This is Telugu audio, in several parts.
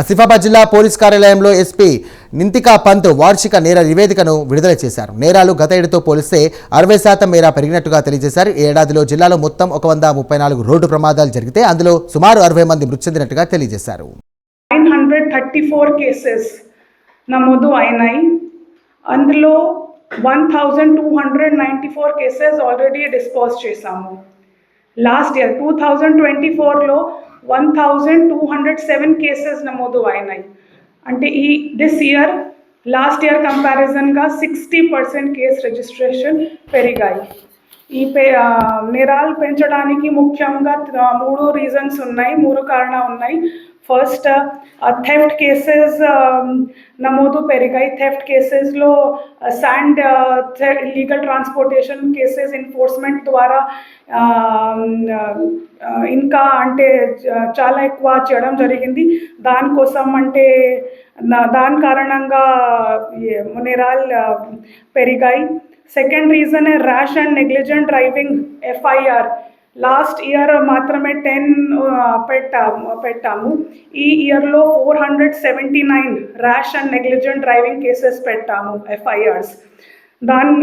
ఆసిఫాబాద్ జిల్లా పోలీస్ కార్యాలయంలో ఎస్పీ నింతికా పంత్ వార్షిక నేర నివేదికను విడుదల చేశారు. నేరాలు గత ఏడుతో పోలిస్తే అరవై శాతం మేర పెరిగినట్టుగా తెలియజేశారు. ఈ ఏడాదిలో జిల్లాలో మొత్తం ఒక వంద ముప్పై నాలుగు రోడ్డు ప్రమాదాలు జరిగితే అందులో సుమారు అరవై మంది మృతి చెందినట్టుగా తెలియజేశారు. Nine hundred thirty four cases నమోదు అయినాయి. అందులో one thousand two hundred ninety four cases already dispose చేశాము. Last year two thousand twenty ఫోర్లో one thousand two hundred seven cases నమోదు అయినాయి అంటే ఈ దిస్ ఇయర్ లాస్ట్ ఇయర్ కంపారిజన్గా సిక్స్టీ పర్సెంట్ కేస్ రిజిస్ట్రేషన్ పెరిగాయి ఈ పే నేరాలు పెంచడానికి ముఖ్యంగా మూడు రీజన్స్ ఉన్నాయి మూడు కారణాలు ఉన్నాయి. ఫస్ట్ థెఫ్ట్ కేసెస్ నమోదు పెరిగాయి. థెఫ్ట్ కేసెస్లో sand legal transportation cases enforcement ద్వారా ఇంకా అంటే చాలా ఎక్కువ చేయడం జరిగింది. దానికోసం అంటే దాని కారణంగా ఈ నేరాలు పెరిగాయి. Second reason rash and negligent driving FIR last year మాత్రమే టెన్ పెట్టాము పెట్టాము. ఈ ఇయర్లో four hundred seventy nine rash and negligent driving cases పెట్టాము ఎఫ్ఐఆర్స్ దాని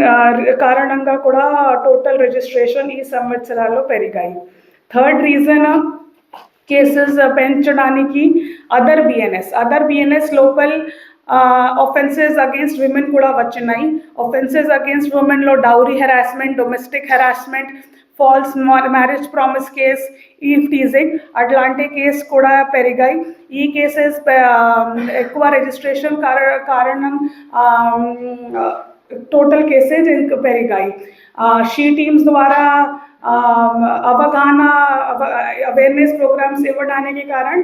కారణంగా కూడా టోటల్ రిజిస్ట్రేషన్ ఈ సంవత్సరాల్లో పెరిగాయి. థర్డ్ రీజన్ కేసెస్ పెంచడానికి అదర్ బిఎన్ఎస్ అదర్ బిఎన్ఎస్ లోపల్ ఒఫెన్సెస్ అగేన్స్ట్ విమెన్ కూడా వచ్చినాయి. Offences against ఉమెన్లో dowry harassment domestic harassment false marriage promise case eve teasing అట్లాంటి కేసు కూడా పెరిగాయి. ఈ కేసెస్ ఎక్కువ రిజిస్ట్రేషన్ కార- కారణం టోటల్ కేసెస్ ఇంక పెరిగాయి. షీ టీమ్స్ ద్వారా ఆ, అవగాహన అవేర్నెస్ ప్రోగ్రామ్స్ ఇవ్వడానికి కారణం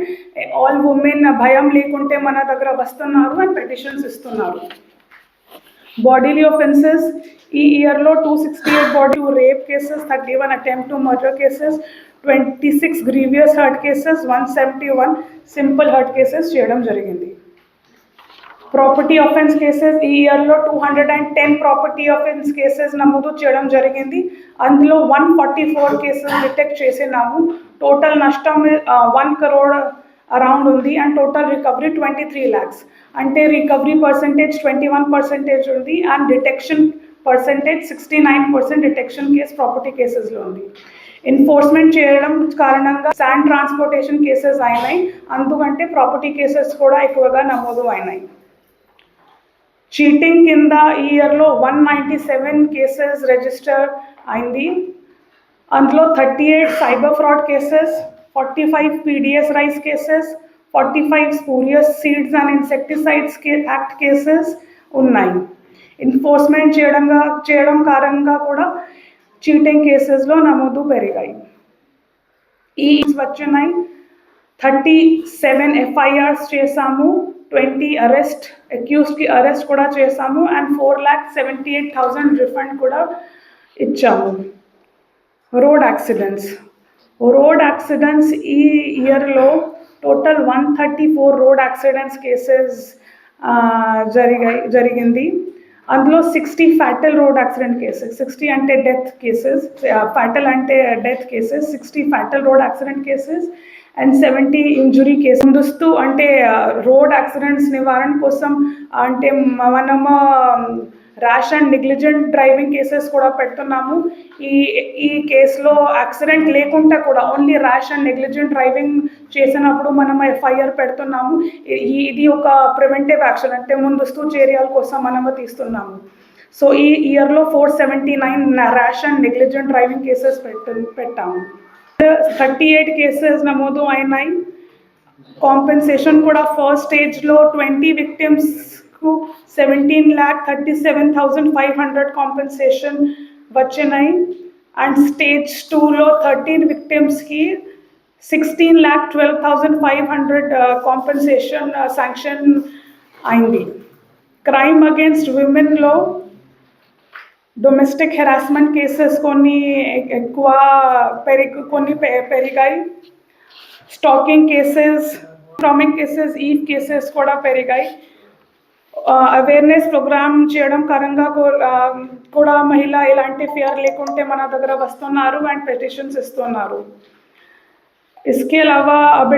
ఆల్ ఉమెన్ భయం లేకుంటే మన దగ్గర వస్తున్నారు అండ్ పెటిషన్స్ ఇస్తున్నారు. బాడీలీ ఒఫెన్సెస్ ఈ ఇయర్లో two sixty eight body rape cases thirty one attempt to murder cases twenty six grievous hurt cases one seventy one simple hurt cases చేయడం జరిగింది. ప్రాపర్టీ అఫెన్స్ కేసెస్ ఈ ఇయర్లో two hundred and ten property offence cases నమోదు చేయడం జరిగింది. అందులో one forty four cases detect చేసినాము. టోటల్ నష్టం వన్ కరోడ్ అరౌండ్ ఉంది. And total recovery twenty three lakhs అంటే recovery percentage twenty one percentage ఉంది. And detection percentage sixty nine percent detection case property కేసెస్లో ఉంది. ఎన్ఫోర్స్మెంట్ చేయడం కారణంగా శాండ్ ట్రాన్స్పోర్టేషన్ కేసెస్ అయినాయి. అందుకంటే ప్రాపర్టీ కేసెస్ కూడా ఎక్కువగా నమోదు అయినాయి. చీటింగ్ కింద ఈ ఇయర్లో one ninety seven cases register అయింది. అందులో thirty eight cyber fraud cases forty five PDS rice cases forty five spurious seeds and insecticides act cases ఉన్నాయి. ఎన్ఫోర్స్మెంట్ చేయడంగా చేయడం కారణంగా కూడా చీటింగ్ కేసెస్లో నమోదు పెరిగాయి. ఈ వచ్చినాయి. థర్టీ సెవెన్ ఎఫ్ఐఆర్స్ చేశాము. ట్వంటీ అరెస్ట్ అక్యూస్డ్కి అరెస్ట్ కూడా చేశాము and four lakh seventy eight thousand refund కూడా ఇచ్చాము. రోడ్ యాక్సిడెంట్స్ రోడ్ యాక్సిడెంట్స్ ఈ ఇయర్లో total one thirty four road accidents cases జరిగాయి జరిగింది. అందులో sixty fatal road accident cases sixty అంటే డెత్ కేసెస్ ఫ్యాటల్ అంటే death cases sixty fatal road accident cases and seventy injury case. ముందుస్తూ అంటే రోడ్ యాక్సిడెంట్స్ నివారణ కోసం అంటే మనము rash and negligent driving cases కూడా పెడుతున్నాము. ఈ ఈ కేసులో యాక్సిడెంట్ లేకుండా కూడా only rash and negligent driving చేసినప్పుడు మనం ఎఫ్ఐఆర్ పెడుతున్నాము. ఈ- ఇది ఒక ప్రివెంటివ్ యాక్షన్ అంటే ముందస్తు చర్యల కోసం మనము తీస్తున్నాము. సో ఈ ఇయర్లో four seventy nine rash and negligent driving cases పెట్ట పెట్టాము. థర్టీ ఎయిట్ కేసెస్ నమోదు అయినాయి కాంపెన్సేషన్ కూడా ఫస్ట్ స్టేజ్లో twenty విక్టిమ్స్కు seventeen lakh thirty seven thousand five hundred compensation వచ్చినాయి. అండ్ స్టేజ్ టూలో thirteen విక్టిమ్స్కి sixteen lakh twelve thousand five hundred compensation sanction అయింది. క్రైమ్ అగేన్స్ట్ విమెన్లో డొమెస్టిక్ హెరాస్మెంట్ కేసెస్ కొన్ని ఎక్కువ పెరిగి కొన్ని పెరిగాయి. స్టాకింగ్ కేసెస్ స్టామింగ్ కేసెస్ ఈ కేసెస్ కూడా పెరిగాయి. అవేర్నెస్ ప్రోగ్రామ్ చేయడం పరంగా కూడా మహిళ ఎలాంటి ఫియర్ లేకుంటే మన దగ్గర వస్తున్నారు అండ్ పెటిషన్స్ ఇస్తున్నారు. ఇస్కే అలవా